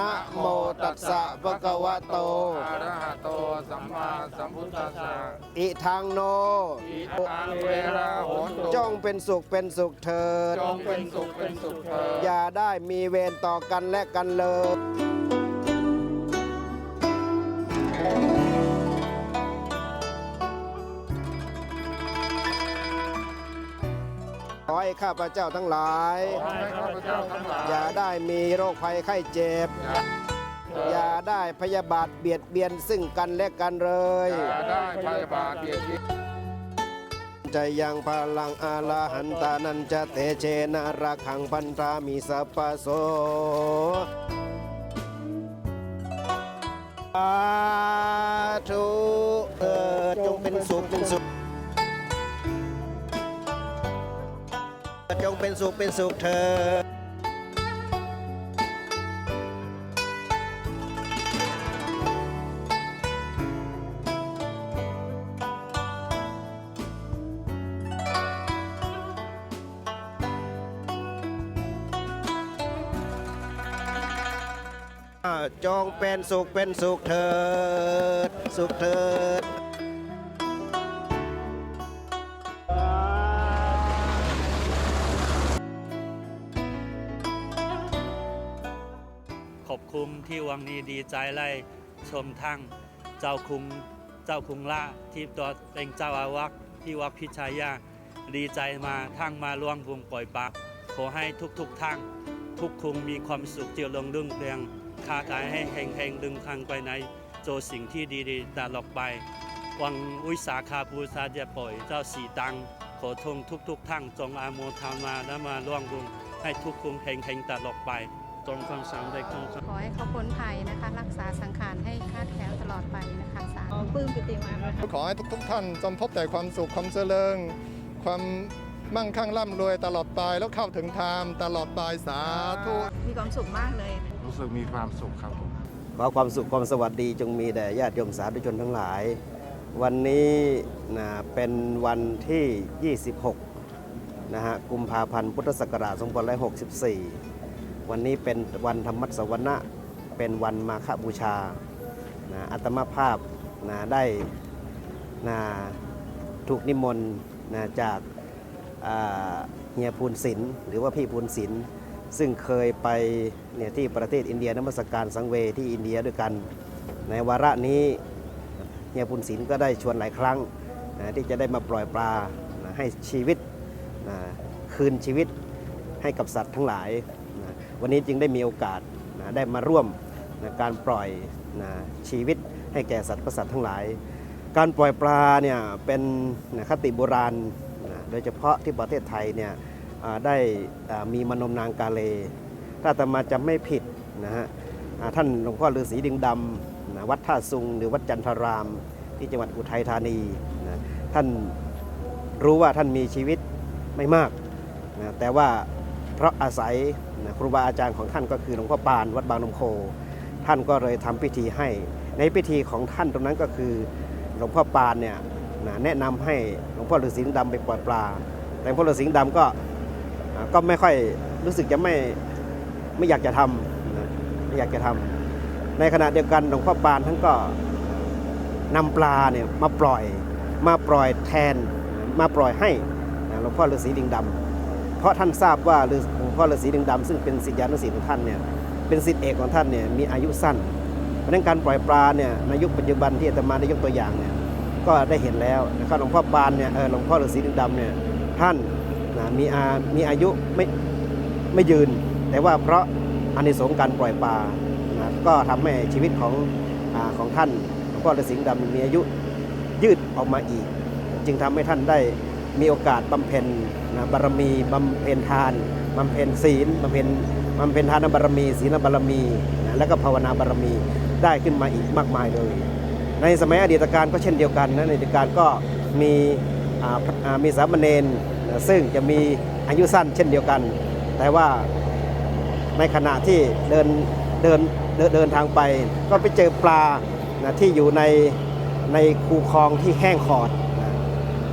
นะโมตัสสะภะคะวะโต อะระหะโตสัมมาสัมพุทธัสสะอิทังโน อิทังเวราโหนตุจงเป็นสุขเป็นสุขเถิด จงเป็นสุขเป็นสุขเถิด อย่าได้มีเวรต่อกันและกันเลย ขอให้ข้าพเจ้าทั้งหลายขอให้ข้าพเจ้าทั้งหลาย อย่าได้มีโรคภัยไข้เจ็บ อย่าได้พยาบาทเบียดเบียนซึ่งกันและกันเลย อย่าได้พยาบาทเบียดเบียนใจยังพลังอาลาหันตานันจะเตเชนะรักขังพันธามีสัพพโสสาธุเถิดจงเป็นสุขเป็นสุข เป็นสุขเป็นสุขเถิดอ่าจงเป็นสุขเป็นสุขเถิด สุขเถิด คุณที่วังนี้ดีใจไล่ชมทั้งเจ้าคุงเจ้าคุงละที่ตัวเป็นเจ้าอาวาสที่วัดพิชัยาดีใจมาทั้งมาร่วมวงปล่อยปลาขอให้ทุกๆทั้งทุกคุงมีความสุขเจริญรุ่งเรืองค้าขายให้เฮงๆดึงคังไปในโจสิ่งที่ดีๆตลอดไปวังวิสาขาบูชาจะปล่อยเจ้าสีตังขอทงทุกๆทั้งจงอาโมทามาและมาร่วมวงให้ทุกคุงเฮงๆตลอดไป จงความสำเร็จของขอให้เขาพ้นภัยนะคะ รักษาสังขารให้คลาดแคล้วตลอดไปนะคะสาธุปลื้มปิติมากนะคะขอให้ทุกๆท่านจงพบแต่ความสุขความเจริญความมั่งคั่งร่ำรวยตลอดไปแล้วเข้าถึงธรรมตลอดไปสาธุมีความสุขมากเลย รู้สึกมีความสุขครับผมขอความสุขความสวัสดีจงมีแด่ญาติโยมสาธุชนทั้งหลาย วันนี้นะเป็นวันที่ 26นะฮะกุมภาพันธ์พุทธศักราช2564 วันนี้เป็นวันธรรมสวนะเป็นวันมาฆบูชานะอัตมาภาพนะได้นะถูกนิมนต์นะจากเฮียพูนศิลป์หรือว่าพี่พูนศิลป์ซึ่งเคยไปเนี่ยที่ประเทศอินเดียนมัสการสังเวยที่อินเดียด้วยกัน ในวาระนี้เฮียพุนศิลป์ก็ได้ชวนหลายครั้งนะที่จะได้มาปล่อยปลานะให้ชีวิตนะคืนชีวิตให้กับสัตว์ทั้งหลาย วันนี้จึงได้มีโอกาสนะได้มาร่วมนะการปล่อยนะชีวิตให้แก่สัตว์ประสัตว์ทั้งหลาย การปล่อยปลาเนี่ยเป็นนะคติโบราณนะโดยเฉพาะที่ประเทศไทยเนี่ยได้มีมนมนางกาเล ถ้าตมาจำไม่ผิดนะฮะท่านหลวงพ่อฤาษีดึงดำนะวัดท่าซุงหรือวัดจันทราม ที่จังหวัดอุทัยธานีนะท่านรู้ว่าท่านมีชีวิตไม่มากนะแต่ว่า เพราะอาศัยครูบาอาจารย์ของท่านก็คือหลวงพ่อปานวัดบางนมโค ท่านก็เลยทำพิธีให้ ในพิธีของท่านตรงนั้นก็คือหลวงพ่อปานเนี่ยแนะนำให้หลวงพ่อฤาษีดึงดำไปปล่อยปลา แต่หลวงพ่อฤาษีดึงดำก็ก็ไม่ค่อยรู้สึกจะไม่ไม่อยากจะทำไม่อยากจะทำในขณะเดียวกันหลวงพ่อปานท่านก็นำปลาเนี่ยมาปล่อยมาปล่อยแทนมาปล่อยให้หลวงพ่อฤาษีดิงดำ เพราะท่านทราบว่าหลวงพ่อฤาษีดิงดำซึ่งเป็นศิษยานุศิษย์ของท่านเนี่ยเป็นศิษย์เอกของท่านเนี่ยมีอายุสั้นเพราะนั้นการปล่อยปลาเนี่ยในยุคปัจจุบันที่อาตมาได้ยกตัวอย่างเนี่ยก็ได้เห็นแล้วนะครับหลวงพ่อปานเนี่ยเออหลวงพ่อฤาษีดิงดำเนี่ยท่านนะมีอามีอายุไม่ไม่ยืน แต่ว่าเพราะอานิสงส์การปล่อยปลานะก็ทำให้ชีวิตของอของท่านหลวงพ่อฤาษีดำมีอายุยืดออกมาอีก จึงทำให้ท่านได้ มีโอกาสบำเพ็ญนะบารมีบำเพ็ญทานบำเพ็ญศีลบำเพ็ญบำเพ็ญทานบารมี ศีลบารมีนะและก็ภาวนาบารมีได้ขึ้นมาอีกมากมายเลย ในสมัยอดีตการก็เช่นเดียวกันนะในอดีตการก็มีมีสามเณรซึ่งจะมีอายุสั้นเช่นเดียวกัน แต่ว่าในขณะที่เดินเดินเดินเดินทางไป ก็ไปเจอปลานะที่อยู่ในในคูคลองที่แห้งขอด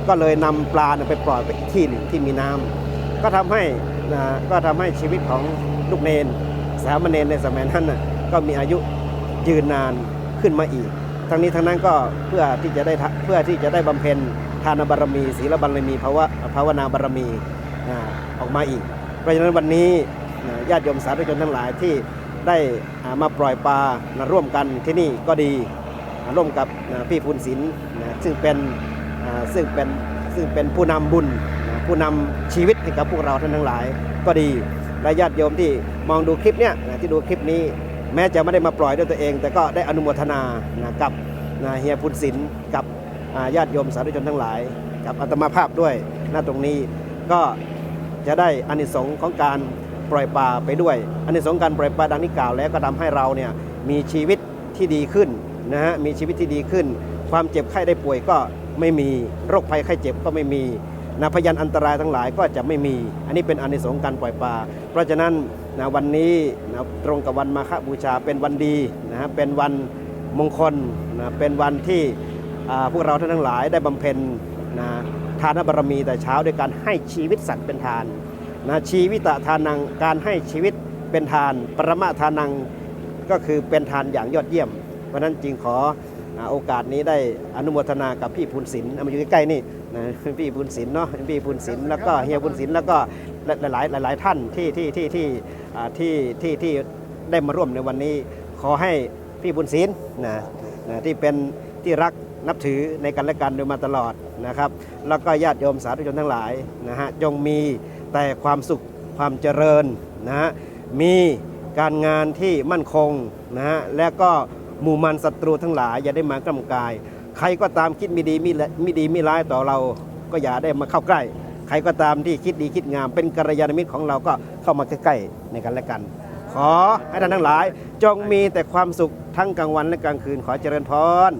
ก็เลยนำปลาไปปล่อยไปอีกที่หนึ่งที่มีน้ำก็ทำให้นะก็ทำให้ชีวิตของลูกเนนสามเณรในสมัยนั้นนะก็มีอายุยืนนานขึ้นมาอีก ทั้งนี้ทั้งนั้นก็เพื่อที่จะได้เพื่อที่จะได้บำเพ็ญทานบารมี ศีลบารมีภาวะภาวนาบารมีออกมาอีก เพราะฉะนั้นวันนี้ญาติโยมสาธุชนทั้งหลายที่ได้มาปล่อยปลานะร่วมกันที่นี่ก็ดีร่วมกับพี่พูนศิลป์ซึ่งเป็น ซึ่งเป็นซึ่งเป็นผู้นำบุญผู้นำชีวิตให้กับพวกเราท่านทั้งหลาย ก็ดีและญาติโยมที่มองดูคลิปเนี้ยที่ดูคลิปนี้ แม้จะไม่ได้มาปล่อยด้วยตัวเอง แต่ก็ได้อนุโมทนานะกับนะเฮียพุนศิลป์กับญาติโยมสาธุชนทั้งหลาย กับอัตมาภาพด้วยหน้าตรงนี้ก็จะได้อานิสงส์ของการปล่อยปลาไปด้วยอานิสงส์การปล่อยปลาดังที่กล่าวแล้วก็ทำให้เราเนี่ยมีชีวิตที่ดีขึ้นนะฮะมีชีวิตที่ดีขึ้น ความเจ็บไข้ได้ป่วยก็ ไม่มีโรคภัยไข้เจ็บก็ไม่มีนะพยานอันตรายทั้งหลายก็จะไม่มี อันนี้เป็นอานิสงส์การปล่อยปลา เพราะฉะนั้นนะวันนี้นะตรงกับวันมาฆบูชาเป็นวันดีนะฮะเป็นวันมงคลนะเป็นวันที่อาพวกเราท่านทั้งหลายได้บำเพ็ญนะทานบารมีแต่เช้าด้วยการให้ชีวิตสัตว์เป็นทานนะชีวิตทานังการให้ชีวิตเป็นทาน ปรมาทานังก็คือเป็นทานอย่างยอดเยี่ยม เพราะนั้นจึงขอ โอกาสนี้ได้อนุโมทนากับพี่พูนศิลป์เอามาอยู่ใกล้ๆนี่นะพี่พูนศิลป์เนาะพี่พูนศิลป์แล้วก็เฮียพูนศิลป์แล้วก็หลายๆหลายๆท่านที่ที่ที่ที่อ่าที่ที่ที่ได้มาร่วมในวันนี้ ขอให้พี่บุญศิลป์นะนะที่เป็นที่รักนับถือในกันและกันโดยมาตลอดนะครับ แล้วก็ญาติโยมสาธุชนทั้งหลายนะฮะจงมีแต่ความสุขความเจริญนะฮะมีการงานที่มั่นคงนะฮะและก็ หมู่มันศัตรูทั้งหลาย อย่าได้มากำกาย ใครก็ตามคิดไม่ดีไม่ละไม่ดีไม่ร้ายต่อเรา ก็อย่าได้มาเข้าใกล้ ใครก็ตามที่คิดดีคิดงาม เป็นกัลยาณมิตรของเราก็เข้ามาใกล้ๆในกันและกัน ขอให้ท่านทั้งหลาย จงมีแต่ความสุขทั้งกลางวันและกลางคืนขอเจริญพร